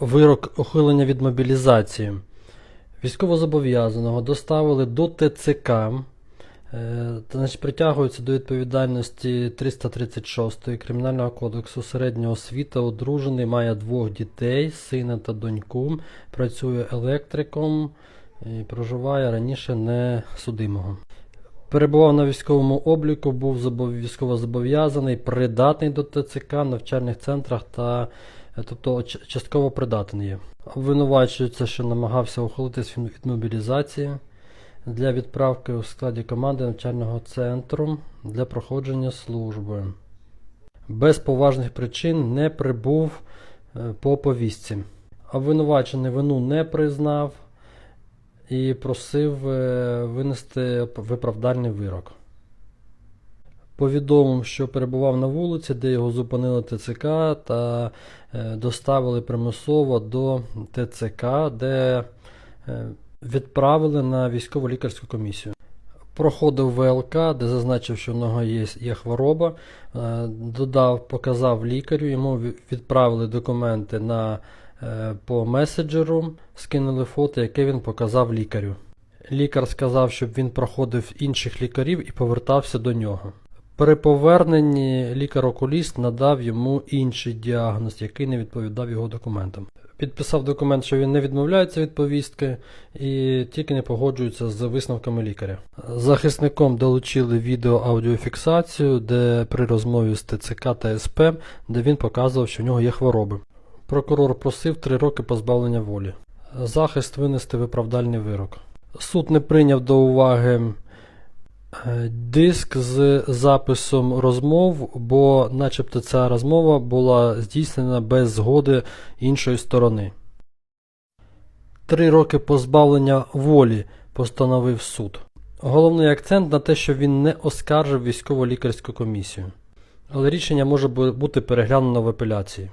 Вирок ухилення від мобілізації. Військовозобов'язаного доставили до ТЦК. е, Значить, притягується до відповідальності 336 Кримінального кодексу середня освіта, одружений, має двох дітей, сина та доньку, працює електриком і проживає раніше не судимого. Перебував на військовому обліку, був військовозобов'язаний, придатний до ТЦК, навчальних центрах та тобто частково придатний є. Обвинувачується, що намагався ухилитись від від мобілізації для відправки у складі команди навчального центру для проходження служби. Без поважних причин не прибув е, по повістці. Обвинувачений вину не признав і просив е, винести виправдальний вирок. Повідомив, що перебував на вулиці, де його зупинили ТЦК та е, доставили примусово до ТЦК, де е, відправили на військово лікарську комісію. Проходив ВЛК, де зазначив, що в нього є, є хвороба. Е, Додав, показав лікарю, йому відправили документи на, по меседжеру, скинули фото, яке він показав лікарю. Лікар сказав, щоб він проходив інших лікарів і повертався до нього. При поверненні лікар-окуліст надав йому інший діагноз, який не відповідав його документам. Підписав документ, що він не відмовляється від повістки і тільки не погоджується з висновками лікаря. Захисником долучили відео-аудіофіксацію, де при розмові з ТЦК та СП, де він показував, що в нього є хвороби. Прокурор просив 3 роки позбавлення волі. Захист винести виправдальний вирок. Суд не прийняв до уваги диск з записом розмов, бо, начебто, ця розмова була здійснена без згоди іншої сторони. Три роки позбавлення волі постановив суд. Головний акцент на те, що він не оскаржив військово-лікарську комісію. Але рішення може бути переглянуто в апеляції.